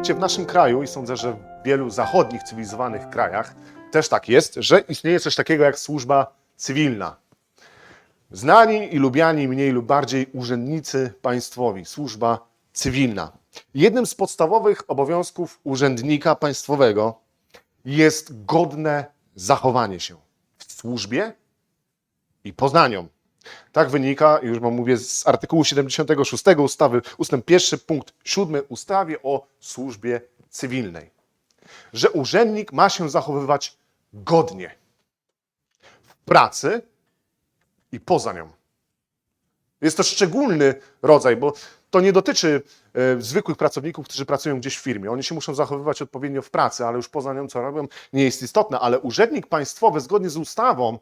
Wiecie, w naszym kraju i sądzę, że w wielu zachodnich, cywilizowanych krajach też tak jest, że istnieje coś takiego jak służba cywilna. Znani i lubiani mniej lub bardziej urzędnicy państwowi, służba cywilna. Jednym z podstawowych obowiązków urzędnika państwowego jest godne zachowanie się w służbie i poza nią. Tak wynika, już wam mówię, z artykułu 76 ustawy, ustęp 1, punkt 7 ustawy o służbie cywilnej, że urzędnik ma się zachowywać godnie w pracy i poza nią. Jest to szczególny rodzaj, bo to nie dotyczy e, zwykłych pracowników, którzy pracują gdzieś w firmie. Oni się muszą zachowywać odpowiednio w pracy, ale już poza nią, co robią, nie jest istotne. Ale urzędnik państwowy, zgodnie z ustawą,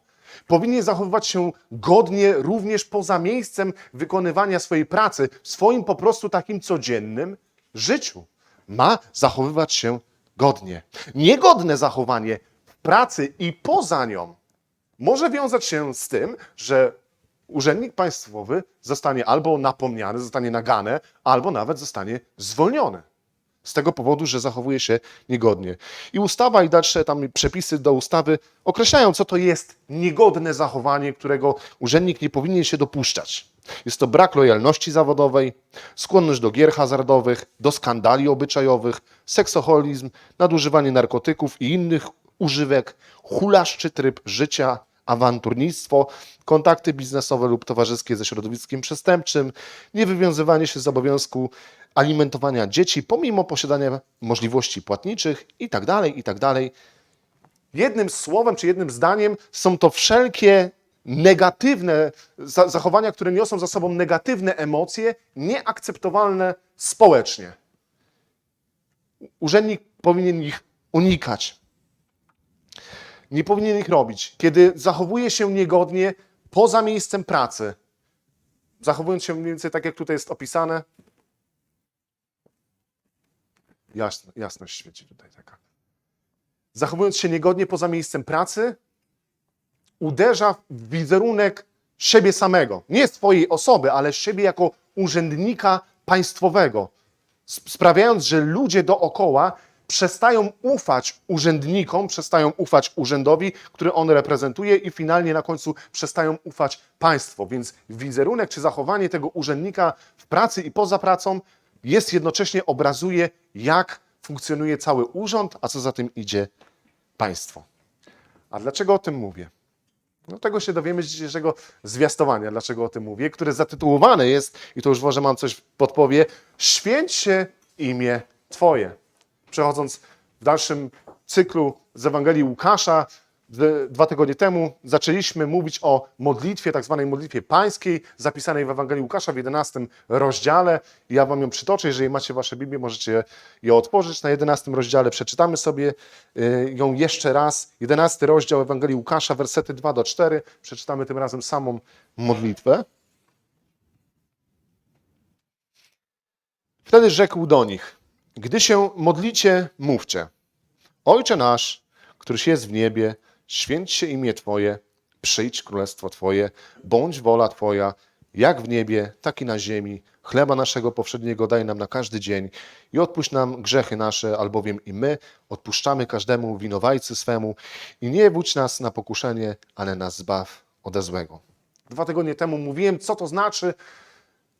powinien zachowywać się godnie również poza miejscem wykonywania swojej pracy, w swoim po prostu takim codziennym życiu. Ma zachowywać się godnie. Niegodne zachowanie w pracy i poza nią może wiązać się z tym, że urzędnik państwowy zostanie albo napomniany, zostanie nagane, albo nawet zostanie zwolniony. Z tego powodu, że zachowuje się niegodnie. I ustawa i dalsze tam przepisy do ustawy określają, co to jest niegodne zachowanie, którego urzędnik nie powinien się dopuszczać. Jest to brak lojalności zawodowej, skłonność do gier hazardowych, do skandali obyczajowych, seksoholizm, nadużywanie narkotyków i innych używek, hulaszczy tryb życia, awanturnictwo, kontakty biznesowe lub towarzyskie ze środowiskiem przestępczym, niewywiązywanie się z obowiązku alimentowania dzieci pomimo posiadania możliwości płatniczych itd., itd. Jednym słowem czy jednym zdaniem są to wszelkie negatywne za- zachowania, które niosą za sobą negatywne emocje, nieakceptowalne społecznie. Urzędnik powinien ich unikać. Nie powinien ich robić. Kiedy zachowuje się niegodnie poza miejscem pracy, zachowując się mniej więcej tak, jak tutaj jest opisane, jasno, jasność świeci tutaj taka. Zachowując się niegodnie poza miejscem pracy, uderza w wizerunek siebie samego. Nie swojej osoby, ale siebie jako urzędnika państwowego. Sp- Sprawiając, że ludzie dookoła przestają ufać urzędnikom, przestają ufać urzędowi, który on reprezentuje i finalnie na końcu przestają ufać państwu. Więc wizerunek czy zachowanie tego urzędnika w pracy i poza pracą jest jednocześnie obrazuje, jak funkcjonuje cały urząd, a co za tym idzie państwo. A dlaczego o tym mówię? No tego się dowiemy z dzisiejszego zwiastowania, dlaczego o tym mówię, które zatytułowane jest, i to już może mam coś podpowie, Święć się imię Twoje. Przechodząc w dalszym cyklu z Ewangelii Łukasza, dwa tygodnie temu zaczęliśmy mówić o modlitwie, tak zwanej modlitwie pańskiej, zapisanej w Ewangelii Łukasza w 11 rozdziale. Ja Wam ją przytoczę, jeżeli macie Wasze Biblię, możecie je, otworzyć. Na 11 rozdziale przeczytamy sobie y, ją jeszcze raz. 11 rozdział Ewangelii Łukasza, wersety 2 do 4. Przeczytamy tym razem samą modlitwę. Wtedy rzekł do nich: Gdy się modlicie, mówcie: Ojcze nasz, któryś jest w niebie, święć się imię Twoje, przyjdź królestwo Twoje, bądź wola Twoja, jak w niebie, tak i na ziemi. Chleba naszego powszedniego daj nam na każdy dzień i odpuść nam grzechy nasze, albowiem i my odpuszczamy każdemu winowajcy swemu i nie wódź nas na pokuszenie, ale nas zbaw ode złego. Dwa tygodnie temu mówiłem, co to znaczy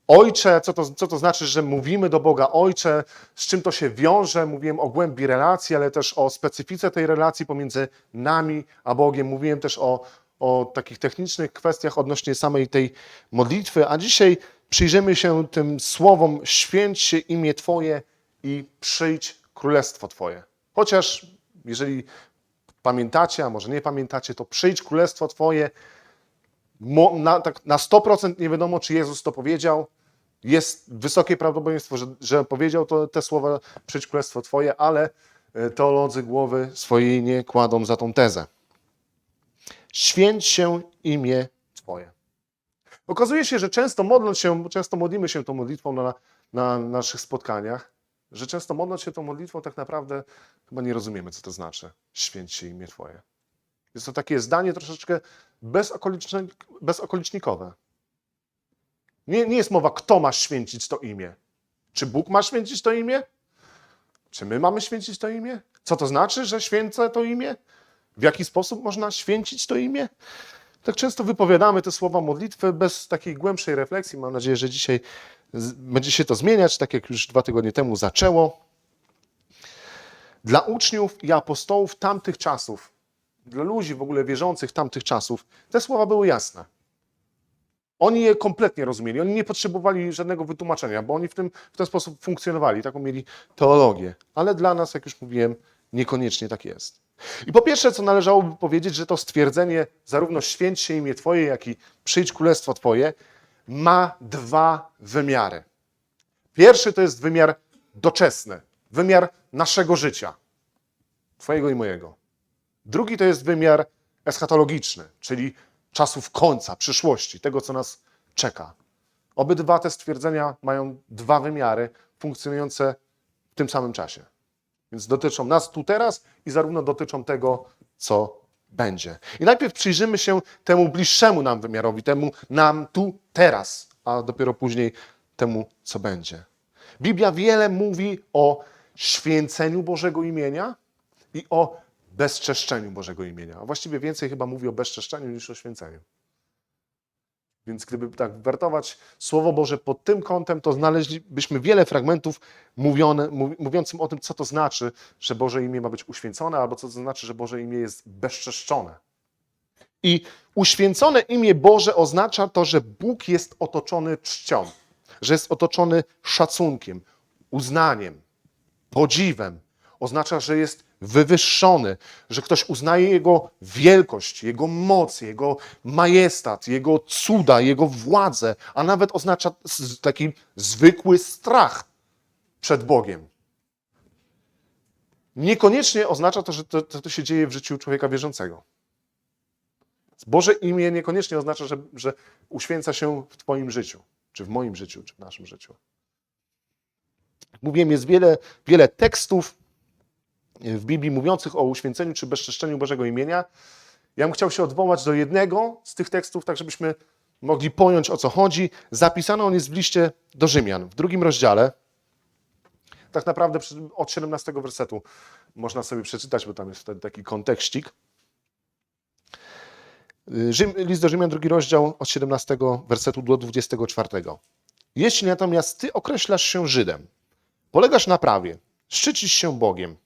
Ojcze, co to, co to znaczy, że mówimy do Boga Ojcze, z czym to się wiąże. Mówiłem o głębi relacji, ale też o specyfice tej relacji pomiędzy nami a Bogiem. Mówiłem też o, o takich technicznych kwestiach odnośnie samej tej modlitwy, a dzisiaj przyjrzymy się tym słowom święć się imię Twoje i przyjdź królestwo Twoje. Chociaż jeżeli pamiętacie, a może nie pamiętacie, to przyjdź królestwo Twoje na, tak, na 100% nie wiadomo, czy Jezus to powiedział. Jest wysokie prawdopodobieństwo, że, że powiedział to, te słowa, przyjdź królestwo Twoje, ale e, teolodzy głowy swojej nie kładą za tą tezę. Święć się imię Twoje. Okazuje się, że często modląc się, często modlimy się tą modlitwą na, na naszych spotkaniach, że często modląc się tą modlitwą tak naprawdę chyba nie rozumiemy, co to znaczy. Święć się imię Twoje. Jest to takie zdanie troszeczkę bezokolicznikowe. Nie, nie jest mowa, kto ma święcić to imię. Czy Bóg ma święcić to imię? Czy my mamy święcić to imię? Co to znaczy, że święcę to imię? W jaki sposób można święcić to imię? Tak często wypowiadamy te słowa modlitwy bez takiej głębszej refleksji. Mam nadzieję, że dzisiaj będzie się to zmieniać, tak jak już dwa tygodnie temu zaczęło. Dla uczniów i apostołów tamtych czasów, dla ludzi w ogóle wierzących tamtych czasów, te słowa były jasne. Oni je kompletnie rozumieli, oni nie potrzebowali żadnego wytłumaczenia, bo oni w, tym, w ten sposób funkcjonowali, taką mieli teologię. Ale dla nas, jak już mówiłem, niekoniecznie tak jest. I po pierwsze, co należałoby powiedzieć, że to stwierdzenie zarówno święć się imię Twoje, jak i przyjdź królestwo Twoje, ma dwa wymiary. Pierwszy to jest wymiar doczesny, wymiar naszego życia, Twojego i mojego. Drugi to jest wymiar eschatologiczny, czyli czasów końca, przyszłości, tego, co nas czeka. Obydwa te stwierdzenia mają dwa wymiary funkcjonujące w tym samym czasie. Więc dotyczą nas tu teraz i zarówno dotyczą tego, co będzie. I najpierw przyjrzymy się temu bliższemu nam wymiarowi, temu nam tu teraz, a dopiero później temu, co będzie. Biblia wiele mówi o święceniu Bożego imienia i o bezczeszczeniu Bożego imienia. A właściwie więcej chyba mówi o bezczeszczeniu niż o święceniu. Więc gdyby tak wertować Słowo Boże pod tym kątem, to znaleźlibyśmy wiele fragmentów mówione, mów- mówiącym o tym, co to znaczy, że Boże imię ma być uświęcone, albo co to znaczy, że Boże imię jest bezczeszczone. I uświęcone imię Boże oznacza to, że Bóg jest otoczony czcią, że jest otoczony szacunkiem, uznaniem, podziwem. Oznacza, że jest wywyższony, że ktoś uznaje Jego wielkość, Jego moc, Jego majestat, Jego cuda, Jego władzę, a nawet oznacza taki zwykły strach przed Bogiem. Niekoniecznie oznacza to, że to, to, to się dzieje w życiu człowieka wierzącego. Boże imię niekoniecznie oznacza, że, że uświęca się w Twoim życiu, czy w moim życiu, czy w naszym życiu. Mówiłem, jest wiele, wiele tekstów w Biblii mówiących o uświęceniu czy bezczeszczeniu Bożego imienia. Ja bym chciał się odwołać do jednego z tych tekstów, tak żebyśmy mogli pojąć o co chodzi. Zapisano on jest w liście do Rzymian, w drugim rozdziale. Tak naprawdę od 17 wersetu można sobie przeczytać, bo tam jest wtedy taki kontekścik. Rzym, list do Rzymian, drugi rozdział, od 17 wersetu do 24. Jeśli natomiast ty określasz się Żydem, polegasz na prawie, szczycisz się Bogiem,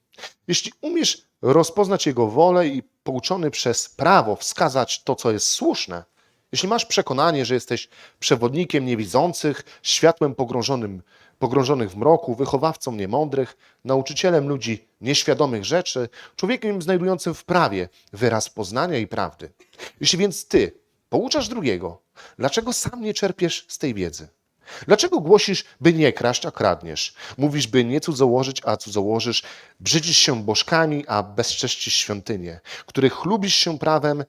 jeśli umiesz rozpoznać Jego wolę i pouczony przez prawo wskazać to, co jest słuszne, jeśli masz przekonanie, że jesteś przewodnikiem niewidzących, światłem pogrążonym, pogrążonych w mroku, wychowawcą niemądrych, nauczycielem ludzi nieświadomych rzeczy, człowiekiem znajdującym w prawie wyraz poznania i prawdy. Jeśli więc ty pouczasz drugiego, dlaczego sam nie czerpiesz z tej wiedzy? Dlaczego głosisz, by nie kraść, a kradniesz? Mówisz, by nie cudzołożyć, a cudzołożysz. Brzydzisz się bożkami, a bezcześcisz świątynię, których chlubisz się prawem,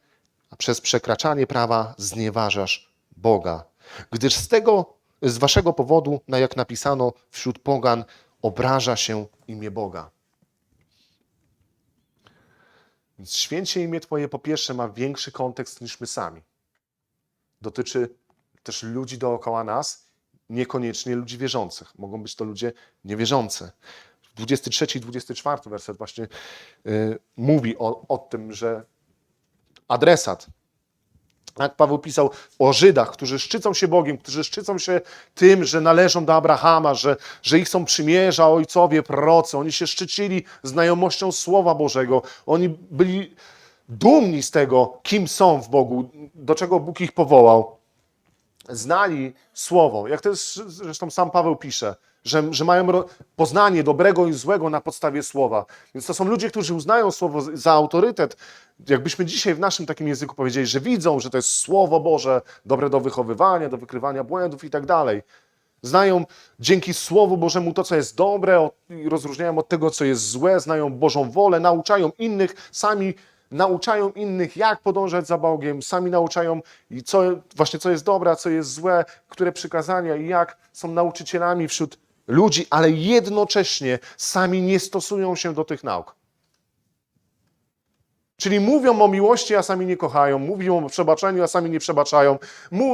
a przez przekraczanie prawa znieważasz Boga. Gdyż z tego, z waszego powodu, na jak napisano wśród pogan, obraża się imię Boga. Więc święcie imię Twoje po pierwsze ma większy kontekst niż my sami. Dotyczy też ludzi dookoła nas, niekoniecznie ludzi wierzących. Mogą być to ludzie niewierzący. 23 i 24 werset właśnie y, mówi o, o tym, że adresat, jak Paweł pisał o Żydach, którzy szczycą się Bogiem, którzy szczycą się tym, że należą do Abrahama, że, że ich są przymierza, ojcowie, prorocy. Oni się szczycili znajomością Słowa Bożego. Oni byli dumni z tego, kim są w Bogu, do czego Bóg ich powołał znali Słowo, jak to jest, zresztą sam Paweł pisze, że, że mają poznanie dobrego i złego na podstawie Słowa. Więc to są ludzie, którzy uznają Słowo za autorytet. Jakbyśmy dzisiaj w naszym takim języku powiedzieli, że widzą, że to jest Słowo Boże, dobre do wychowywania, do wykrywania błędów i tak dalej. Znają dzięki Słowu Bożemu to, co jest dobre, rozróżniają od tego, co jest złe, znają Bożą wolę, nauczają innych, sami nauczają innych, jak podążać za Bogiem, sami nauczają, co, właśnie co jest dobre, co jest złe, które przykazania i jak są nauczycielami wśród ludzi, ale jednocześnie sami nie stosują się do tych nauk. Czyli mówią o miłości, a sami nie kochają, mówią o przebaczeniu, a sami nie przebaczają,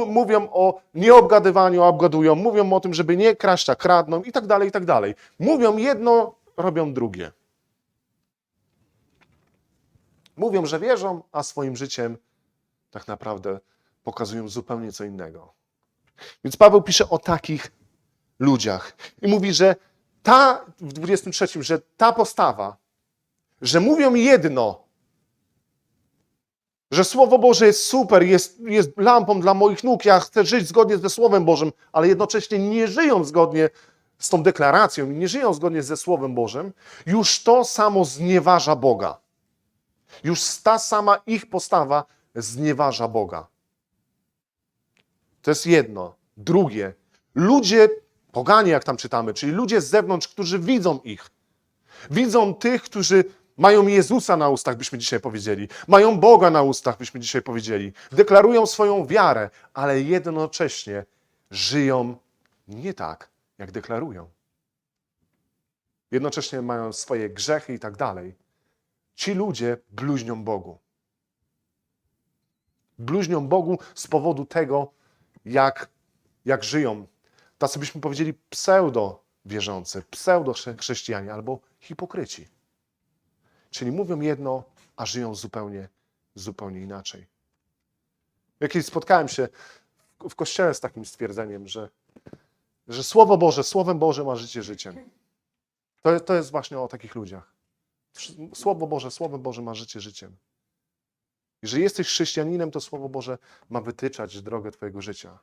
mówią o nieobgadywaniu, a obgadują, mówią o tym, żeby nie kraść, a kradną i tak dalej, i tak dalej. Mówią jedno, robią drugie. Mówią, że wierzą, a swoim życiem tak naprawdę pokazują zupełnie co innego. Więc Paweł pisze o takich ludziach i mówi, że ta, w 23, że ta postawa, że mówią jedno, że Słowo Boże jest super, jest, jest lampą dla moich nóg, ja chcę żyć zgodnie ze Słowem Bożym, ale jednocześnie nie żyją zgodnie z tą deklaracją i nie żyją zgodnie ze Słowem Bożym, już to samo znieważa Boga. Już ta sama ich postawa znieważa Boga. To jest jedno. Drugie, ludzie, poganie, jak tam czytamy, czyli ludzie z zewnątrz, którzy widzą ich. Widzą tych, którzy mają Jezusa na ustach, byśmy dzisiaj powiedzieli. Mają Boga na ustach, byśmy dzisiaj powiedzieli. Deklarują swoją wiarę, ale jednocześnie żyją nie tak, jak deklarują. Jednocześnie mają swoje grzechy i tak dalej. Ci ludzie bluźnią Bogu. Bluźnią Bogu z powodu tego, jak, jak żyją. Tacy byśmy powiedzieli pseudo wierzący, pseudo chrześcijanie albo hipokryci. Czyli mówią jedno, a żyją zupełnie, zupełnie inaczej. Jakieś spotkałem się w- kościele z takim stwierdzeniem, że, że Słowo Boże, Słowem Bożym a życie życiem. To, to jest właśnie o takich ludziach. Słowo Boże, Słowem Bożym a życie życiem. Jeżeli jesteś chrześcijaninem, to Słowo Boże ma wytyczać drogę Twojego życia.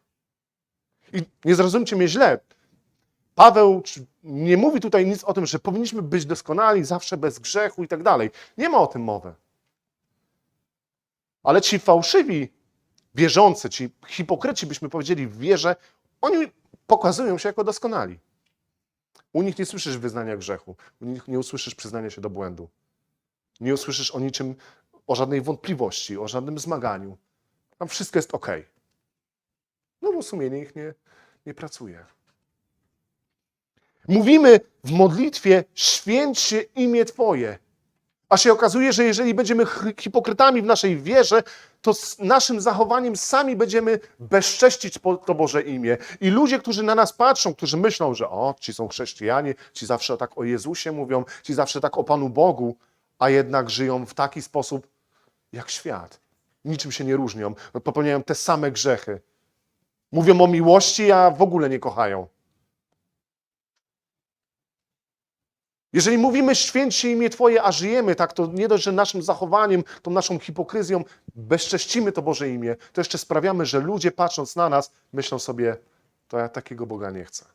I nie zrozumcie mnie źle. Paweł nie mówi tutaj nic o tym, że powinniśmy być doskonali, zawsze bez grzechu i tak dalej. Nie ma o tym mowy. Ale ci fałszywi wierzący, ci hipokryci, byśmy powiedzieli w wierze, oni pokazują się jako doskonali. U nich nie słyszysz wyznania grzechu, u nich nie usłyszysz przyznania się do błędu. Nie usłyszysz o niczym, o żadnej wątpliwości, o żadnym zmaganiu. Tam wszystko jest ok. No bo sumienie ich nie, nie pracuje. Mówimy w modlitwie: święć się imię Twoje. A się okazuje, że jeżeli będziemy hipokrytami w naszej wierze, to z naszym zachowaniem sami będziemy bezcześcić to Boże imię. I ludzie, którzy na nas patrzą, którzy myślą, że o, ci są chrześcijanie, ci zawsze tak o Jezusie mówią, ci zawsze tak o Panu Bogu, a jednak żyją w taki sposób jak świat. Niczym się nie różnią, popełniają te same grzechy. Mówią o miłości, a w ogóle nie kochają. Jeżeli mówimy święć się imię Twoje, a żyjemy tak, to nie dość, że naszym zachowaniem, tą naszą hipokryzją bezcześcimy to Boże imię, to jeszcze sprawiamy, że ludzie patrząc na nas myślą sobie, to ja takiego Boga nie chcę.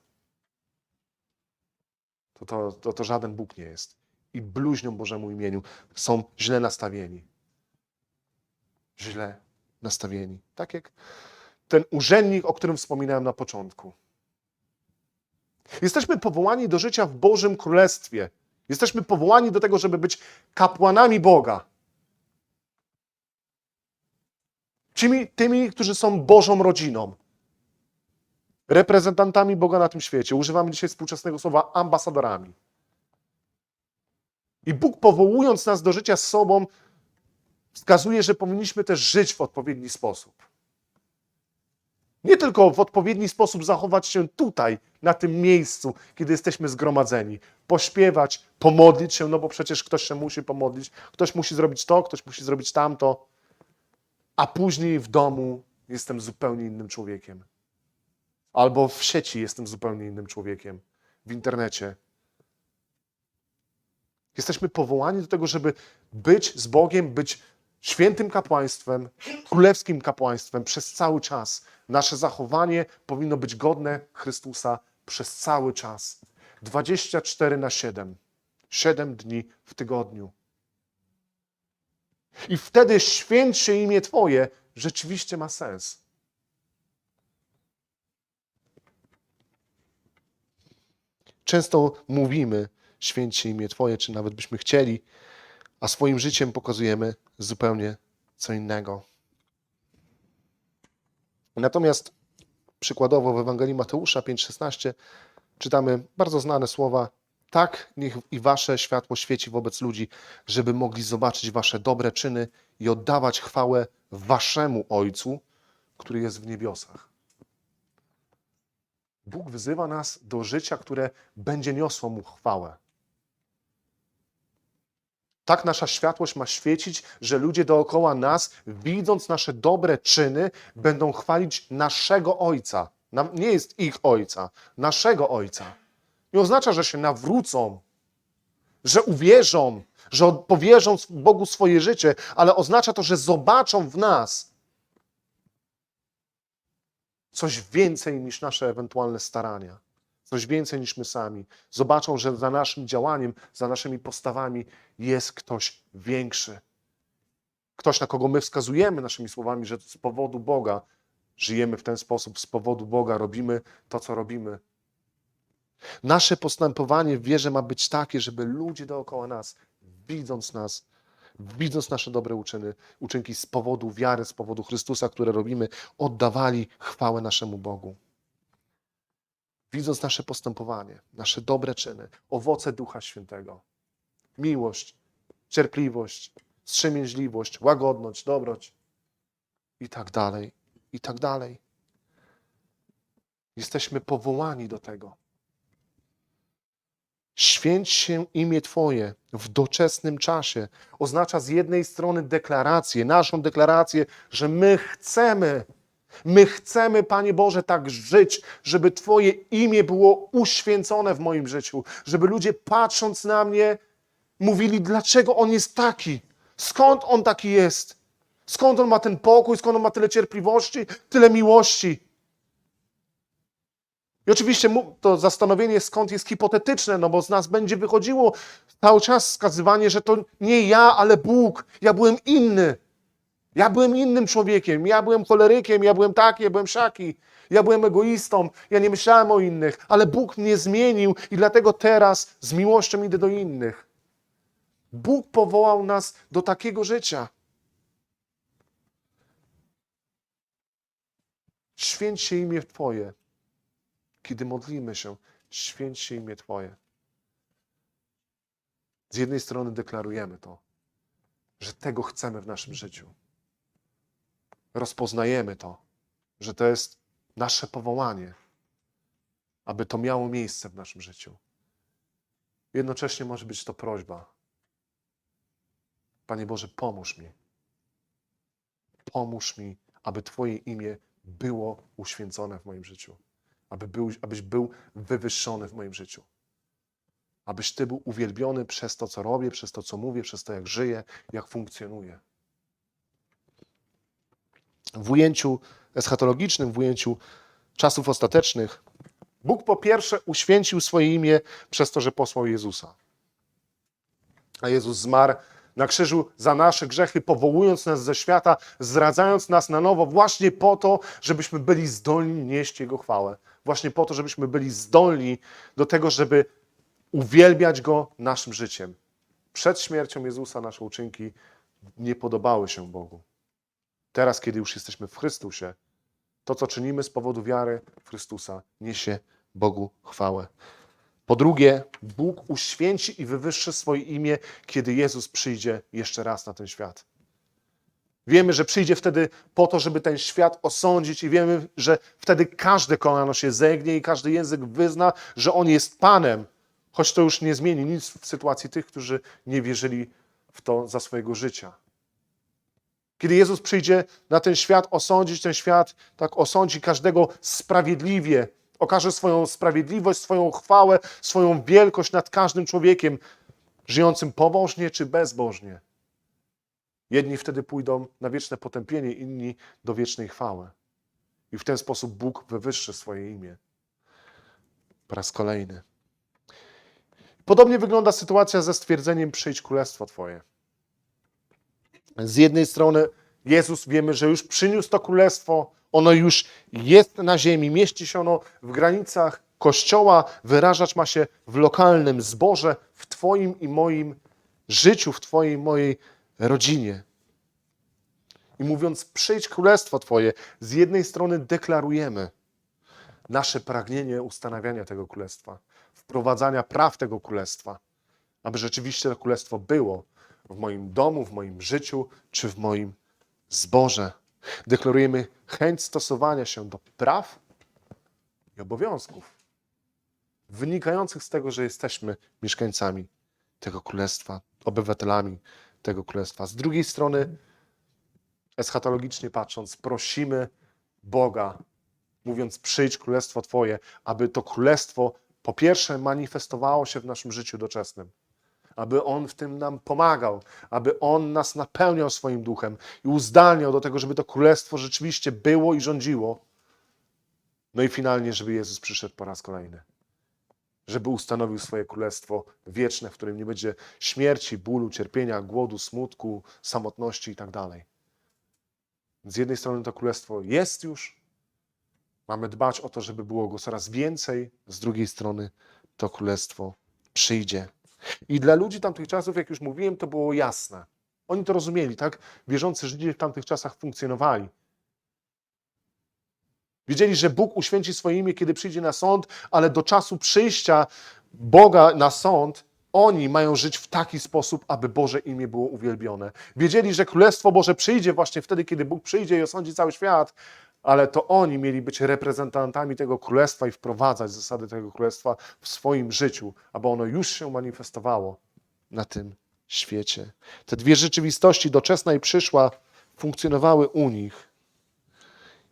To, to, to, to żaden Bóg nie jest. I bluźnią Bożemu imieniu. Są źle nastawieni. Źle nastawieni. Tak jak ten urzędnik, o którym wspominałem na początku. Jesteśmy powołani do życia w Bożym Królestwie. Jesteśmy powołani do tego, żeby być kapłanami Boga. Tymi, tymi, którzy są Bożą rodziną. Reprezentantami Boga na tym świecie. Używamy dzisiaj współczesnego słowa ambasadorami. I Bóg powołując nas do życia z sobą, wskazuje, że powinniśmy też żyć w odpowiedni sposób. Nie tylko w odpowiedni sposób zachować się tutaj, na tym miejscu, kiedy jesteśmy zgromadzeni. Pośpiewać, pomodlić się, no bo przecież ktoś się musi pomodlić, ktoś musi zrobić to, ktoś musi zrobić tamto, a później w domu jestem zupełnie innym człowiekiem. Albo w sieci jestem zupełnie innym człowiekiem, w internecie. Jesteśmy powołani do tego, żeby być z Bogiem, być świętym kapłaństwem, królewskim kapłaństwem przez cały czas. Nasze zachowanie powinno być godne Chrystusa przez cały czas. 24 na 7. 7 dni w tygodniu. I wtedy święć się imię Twoje rzeczywiście ma sens. Często mówimy, święć się imię Twoje, czy nawet byśmy chcieli, a swoim życiem pokazujemy zupełnie co innego. Natomiast przykładowo w Ewangelii Mateusza 5,16 czytamy bardzo znane słowa: Tak niech i wasze światło świeci wobec ludzi, żeby mogli zobaczyć wasze dobre czyny i oddawać chwałę waszemu Ojcu, który jest w niebiosach. Bóg wyzywa nas do życia, które będzie niosło mu chwałę. Tak nasza światłość ma świecić, że ludzie dookoła nas, widząc nasze dobre czyny, będą chwalić naszego Ojca. Nie jest ich Ojca, naszego Ojca. Nie oznacza, że się nawrócą, że uwierzą, że powierzą Bogu swoje życie, ale oznacza to, że zobaczą w nas coś więcej niż nasze ewentualne starania, coś więcej niż my sami. Zobaczą, że za naszym działaniem, za naszymi postawami jest ktoś większy. Ktoś, na kogo my wskazujemy naszymi słowami, że z powodu Boga żyjemy w ten sposób, z powodu Boga robimy to, co robimy. Nasze postępowanie w wierze ma być takie, żeby ludzie dookoła nas, widząc nas, widząc nasze dobre uczyny, uczynki z powodu wiary, z powodu Chrystusa, które robimy, oddawali chwałę naszemu Bogu. Widząc nasze postępowanie, nasze dobre czyny, owoce Ducha Świętego, miłość, cierpliwość, wstrzemięźliwość, łagodność, dobroć i tak dalej, i tak dalej. Jesteśmy powołani do tego. Święć się imię Twoje w doczesnym czasie. Oznacza z jednej strony deklarację, naszą deklarację, że my chcemy, my chcemy, Panie Boże, tak żyć, żeby Twoje imię było uświęcone w moim życiu, żeby ludzie patrząc na mnie mówili, dlaczego On jest taki, skąd On taki jest, skąd On ma ten pokój, skąd On ma tyle cierpliwości, tyle miłości. I oczywiście to zastanowienie skąd jest hipotetyczne, no bo z nas będzie wychodziło cały czas wskazywanie, że to nie ja, ale Bóg. Ja byłem inny. Ja byłem innym człowiekiem. Ja byłem cholerykiem, ja byłem taki, ja byłem szaki. Ja byłem egoistą, ja nie myślałem o innych, ale Bóg mnie zmienił i dlatego teraz z miłością idę do innych. Bóg powołał nas do takiego życia. Święć się imię Twoje kiedy modlimy się, święć się imię Twoje. Z jednej strony deklarujemy to, że tego chcemy w naszym życiu. Rozpoznajemy to, że to jest nasze powołanie, aby to miało miejsce w naszym życiu. Jednocześnie może być to prośba. Panie Boże, pomóż mi. Pomóż mi, aby Twoje imię było uświęcone w moim życiu aby był, abyś był wywyższony w moim życiu. Abyś Ty był uwielbiony przez to, co robię, przez to, co mówię, przez to, jak żyję, jak funkcjonuję. W ujęciu eschatologicznym, w ujęciu czasów ostatecznych, Bóg po pierwsze uświęcił swoje imię przez to, że posłał Jezusa. A Jezus zmarł na krzyżu za nasze grzechy, powołując nas ze świata, zradzając nas na nowo, właśnie po to, żebyśmy byli zdolni nieść Jego chwałę. Właśnie po to, żebyśmy byli zdolni do tego, żeby uwielbiać Go naszym życiem. Przed śmiercią Jezusa nasze uczynki nie podobały się Bogu. Teraz, kiedy już jesteśmy w Chrystusie, to, co czynimy z powodu wiary w Chrystusa, niesie Bogu chwałę. Po drugie, Bóg uświęci i wywyższy swoje imię, kiedy Jezus przyjdzie jeszcze raz na ten świat. Wiemy, że przyjdzie wtedy po to, żeby ten świat osądzić, i wiemy, że wtedy każde kolano się zegnie i każdy język wyzna, że On jest Panem, choć to już nie zmieni nic w sytuacji tych, którzy nie wierzyli w to za swojego życia. Kiedy Jezus przyjdzie na ten świat, osądzić ten świat, tak osądzi każdego sprawiedliwie, okaże swoją sprawiedliwość, swoją chwałę, swoją wielkość nad każdym człowiekiem, żyjącym pobożnie czy bezbożnie. Jedni wtedy pójdą na wieczne potępienie, inni do wiecznej chwały. I w ten sposób Bóg wywyższy swoje imię. Po raz kolejny. Podobnie wygląda sytuacja ze stwierdzeniem przyjdź królestwo Twoje. Z jednej strony Jezus wiemy, że już przyniósł to królestwo, ono już jest na ziemi, mieści się ono w granicach Kościoła, wyrażać ma się w lokalnym zborze, w Twoim i moim życiu, w Twojej i mojej rodzinie. I mówiąc, przyjdź królestwo Twoje, z jednej strony deklarujemy nasze pragnienie ustanawiania tego królestwa, wprowadzania praw tego królestwa, aby rzeczywiście to królestwo było w moim domu, w moim życiu czy w moim zborze. Deklarujemy chęć stosowania się do praw i obowiązków wynikających z tego, że jesteśmy mieszkańcami tego królestwa obywatelami tego królestwa. Z drugiej strony, eschatologicznie patrząc, prosimy Boga, mówiąc: Przyjdź królestwo Twoje, aby to królestwo po pierwsze manifestowało się w naszym życiu doczesnym, aby On w tym nam pomagał, aby On nas napełniał swoim duchem i uzdalniał do tego, żeby to królestwo rzeczywiście było i rządziło. No i finalnie, żeby Jezus przyszedł po raz kolejny żeby ustanowił swoje królestwo wieczne, w którym nie będzie śmierci, bólu, cierpienia, głodu, smutku, samotności i tak dalej. Z jednej strony to królestwo jest już, mamy dbać o to, żeby było go coraz więcej, z drugiej strony to królestwo przyjdzie. I dla ludzi tamtych czasów, jak już mówiłem, to było jasne. Oni to rozumieli, tak? Wierzący Żydzi w tamtych czasach funkcjonowali. Wiedzieli, że Bóg uświęci swoje imię, kiedy przyjdzie na sąd, ale do czasu przyjścia Boga na sąd, oni mają żyć w taki sposób, aby Boże imię było uwielbione. Wiedzieli, że Królestwo Boże przyjdzie właśnie wtedy, kiedy Bóg przyjdzie i osądzi cały świat, ale to oni mieli być reprezentantami tego Królestwa i wprowadzać zasady tego Królestwa w swoim życiu, aby ono już się manifestowało na tym świecie. Te dwie rzeczywistości, doczesna i przyszła, funkcjonowały u nich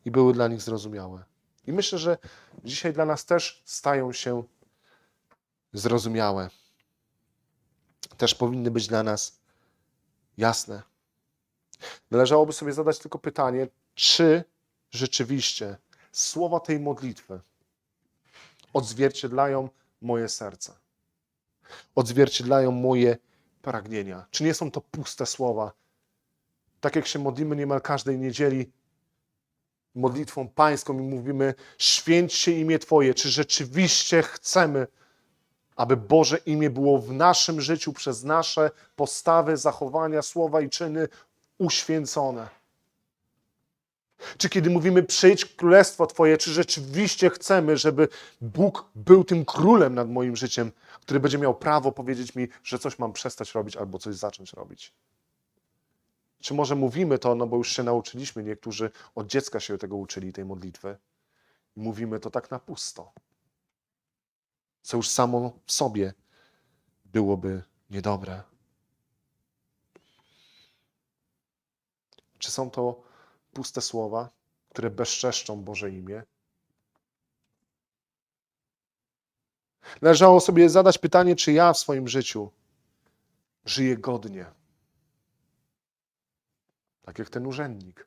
i były dla nich zrozumiałe. I myślę, że dzisiaj dla nas też stają się zrozumiałe. Też powinny być dla nas jasne. Należałoby sobie zadać tylko pytanie, czy rzeczywiście słowa tej modlitwy odzwierciedlają moje serce, odzwierciedlają moje pragnienia. Czy nie są to puste słowa? Tak jak się modlimy niemal każdej niedzieli, modlitwą pańską i mówimy: Święć się imię Twoje. Czy rzeczywiście chcemy, aby Boże imię było w naszym życiu przez nasze postawy, zachowania, słowa i czyny uświęcone? Czy kiedy mówimy przyjdź królestwo Twoje, czy rzeczywiście chcemy, żeby Bóg był tym królem nad moim życiem, który będzie miał prawo powiedzieć mi, że coś mam przestać robić albo coś zacząć robić? Czy może mówimy to, no bo już się nauczyliśmy, niektórzy od dziecka się tego uczyli, tej modlitwy. Mówimy to tak na pusto. Co już samo w sobie byłoby niedobre. Czy są to puste słowa, które bezczeszczą Boże imię? Należało sobie zadać pytanie, czy ja w swoim życiu żyję godnie tak jak ten urzędnik.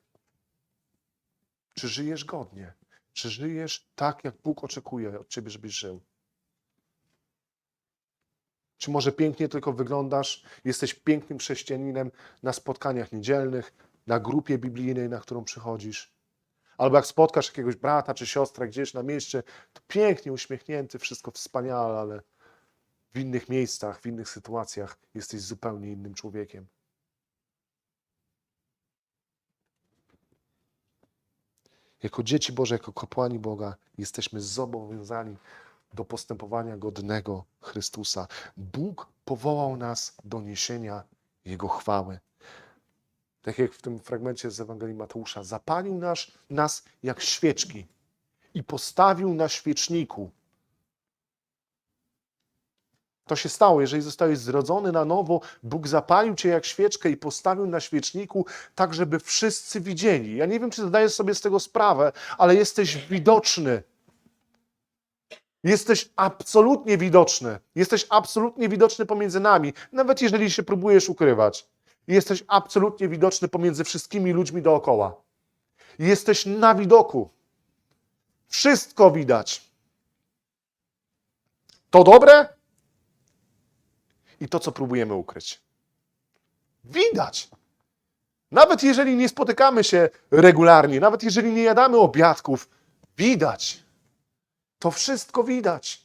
Czy żyjesz godnie? Czy żyjesz tak, jak Bóg oczekuje od ciebie, żebyś żył? Czy może pięknie tylko wyglądasz, jesteś pięknym chrześcijaninem na spotkaniach niedzielnych, na grupie biblijnej, na którą przychodzisz? Albo jak spotkasz jakiegoś brata czy siostrę gdzieś na mieście, to pięknie uśmiechnięty, wszystko wspaniale, ale w innych miejscach, w innych sytuacjach jesteś zupełnie innym człowiekiem. Jako dzieci Boże, jako kapłani Boga, jesteśmy zobowiązani do postępowania godnego Chrystusa. Bóg powołał nas do niesienia Jego chwały. Tak jak w tym fragmencie z Ewangelii Mateusza, zapalił nas, nas jak świeczki i postawił na świeczniku. To się stało, jeżeli zostałeś zrodzony na nowo, Bóg zapalił cię jak świeczkę i postawił na świeczniku, tak żeby wszyscy widzieli. Ja nie wiem, czy zdajesz sobie z tego sprawę, ale jesteś widoczny. Jesteś absolutnie widoczny. Jesteś absolutnie widoczny pomiędzy nami, nawet jeżeli się próbujesz ukrywać. Jesteś absolutnie widoczny pomiędzy wszystkimi ludźmi dookoła. Jesteś na widoku. Wszystko widać. To dobre? i to, co próbujemy ukryć. Widać. Nawet jeżeli nie spotykamy się regularnie, nawet jeżeli nie jadamy obiadków, widać. To wszystko widać.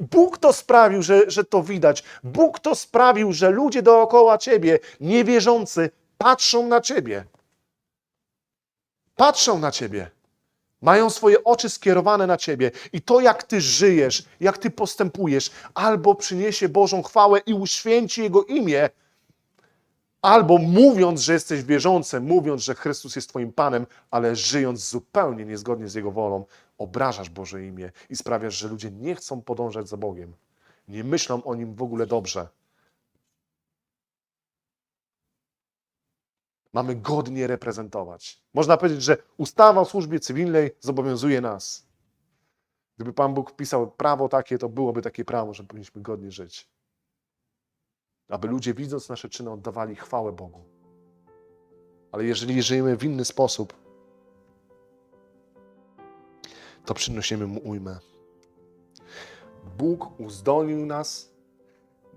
Bóg to sprawił, że, że to widać. Bóg to sprawił, że ludzie dookoła ciebie, niewierzący, patrzą na ciebie. Patrzą na ciebie. Mają swoje oczy skierowane na Ciebie i to, jak Ty żyjesz, jak Ty postępujesz, albo przyniesie Bożą chwałę i uświęci Jego imię, albo mówiąc, że jesteś wierzącym, mówiąc, że Chrystus jest Twoim Panem, ale żyjąc zupełnie niezgodnie z Jego wolą, obrażasz Boże imię i sprawiasz, że ludzie nie chcą podążać za Bogiem. nie myślą o nim w ogóle dobrze. Mamy godnie reprezentować. Można powiedzieć, że ustawa o służbie cywilnej zobowiązuje nas. Gdyby Pan Bóg pisał prawo takie, to byłoby takie prawo, że powinniśmy godnie żyć. Aby ludzie, widząc nasze czyny, oddawali chwałę Bogu. Ale jeżeli żyjemy w inny sposób, to przynosimy mu ujmę. Bóg uzdolnił nas,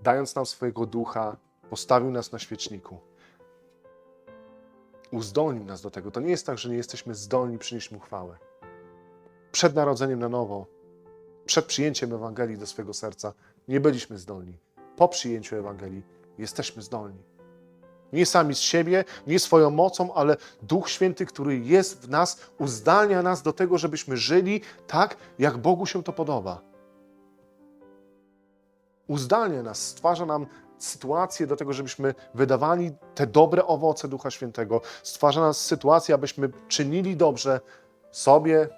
dając nam swojego ducha, postawił nas na świeczniku. Uzdolnił nas do tego. To nie jest tak, że nie jesteśmy zdolni przynieść mu chwałę. Przed narodzeniem na nowo, przed przyjęciem Ewangelii do swojego serca, nie byliśmy zdolni. Po przyjęciu Ewangelii jesteśmy zdolni. Nie sami z siebie, nie swoją mocą, ale Duch Święty, który jest w nas, uzdalnia nas do tego, żebyśmy żyli tak, jak Bogu się to podoba. Uzdalnia nas, stwarza nam sytuację do tego, żebyśmy wydawali te dobre owoce Ducha Świętego. Stwarza nas sytuację, abyśmy czynili dobrze sobie,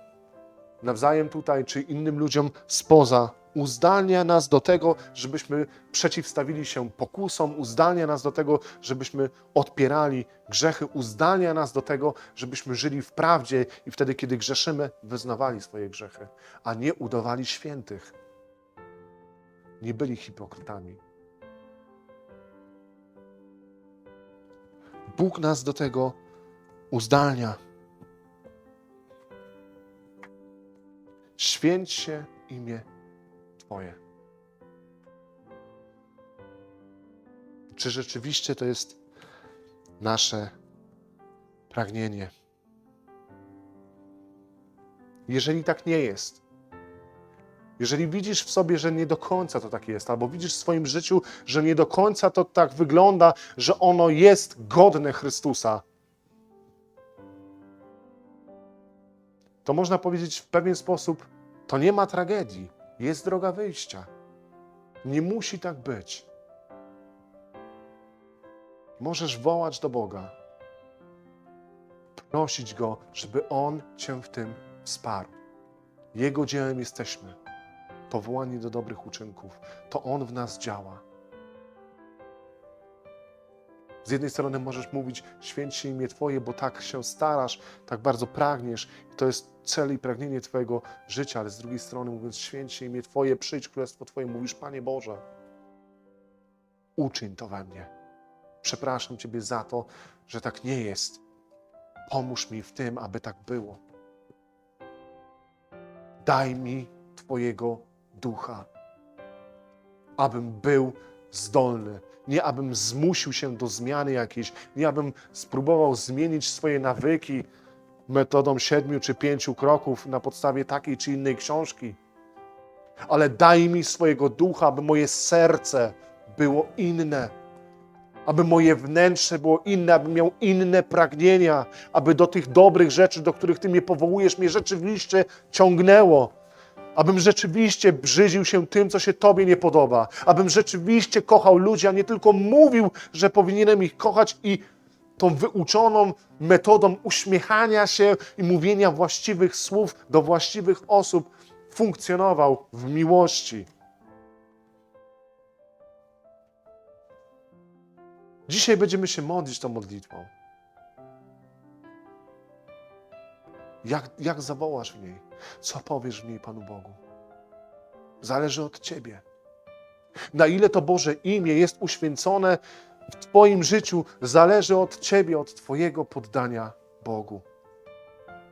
nawzajem tutaj, czy innym ludziom spoza. Uzdalnia nas do tego, żebyśmy przeciwstawili się pokusom, uzdalnia nas do tego, żebyśmy odpierali grzechy, uzdalnia nas do tego, żebyśmy żyli w prawdzie i wtedy, kiedy grzeszymy, wyznawali swoje grzechy, a nie udawali świętych. Nie byli hipokrytami. Bóg nas do tego uzdalnia. Święć się imię Twoje. Czy rzeczywiście to jest nasze pragnienie? Jeżeli tak nie jest, jeżeli widzisz w sobie, że nie do końca to tak jest, albo widzisz w swoim życiu, że nie do końca to tak wygląda, że ono jest godne Chrystusa, to można powiedzieć w pewien sposób, to nie ma tragedii, jest droga wyjścia. Nie musi tak być. Możesz wołać do Boga, prosić Go, żeby On Cię w tym wsparł. Jego dziełem jesteśmy, powołani do dobrych uczynków. To On w nas działa. Z jednej strony możesz mówić, święć się imię Twoje, bo tak się starasz, tak bardzo pragniesz. To jest cel i pragnienie Twojego życia, ale z drugiej strony mówiąc, święć się imię Twoje, przyjdź królestwo Twoje, mówisz, Panie Boże, uczyń to we mnie. Przepraszam Ciebie za to, że tak nie jest. Pomóż mi w tym, aby tak było. Daj mi Twojego ducha, abym był zdolny. Nie abym zmusił się do zmiany jakiejś, nie abym spróbował zmienić swoje nawyki metodą siedmiu czy pięciu kroków na podstawie takiej czy innej książki. Ale daj mi swojego ducha, aby moje serce było inne, aby moje wnętrze było inne, aby miał inne pragnienia, aby do tych dobrych rzeczy, do których Ty mnie powołujesz, mnie rzeczywiście ciągnęło abym rzeczywiście brzydził się tym, co się Tobie nie podoba, abym rzeczywiście kochał ludzi, a nie tylko mówił, że powinienem ich kochać i tą wyuczoną metodą uśmiechania się i mówienia właściwych słów do właściwych osób funkcjonował w miłości. Dzisiaj będziemy się modlić tą modlitwą. Jak, jak zawołasz w niej? Co powiesz w niej Panu Bogu? Zależy od Ciebie. Na ile to Boże imię jest uświęcone w Twoim życiu, zależy od Ciebie, od Twojego poddania Bogu,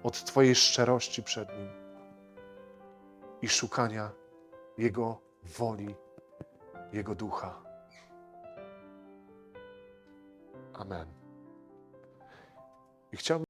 od Twojej szczerości przed Nim i szukania Jego woli, Jego ducha. Amen. I chciałbym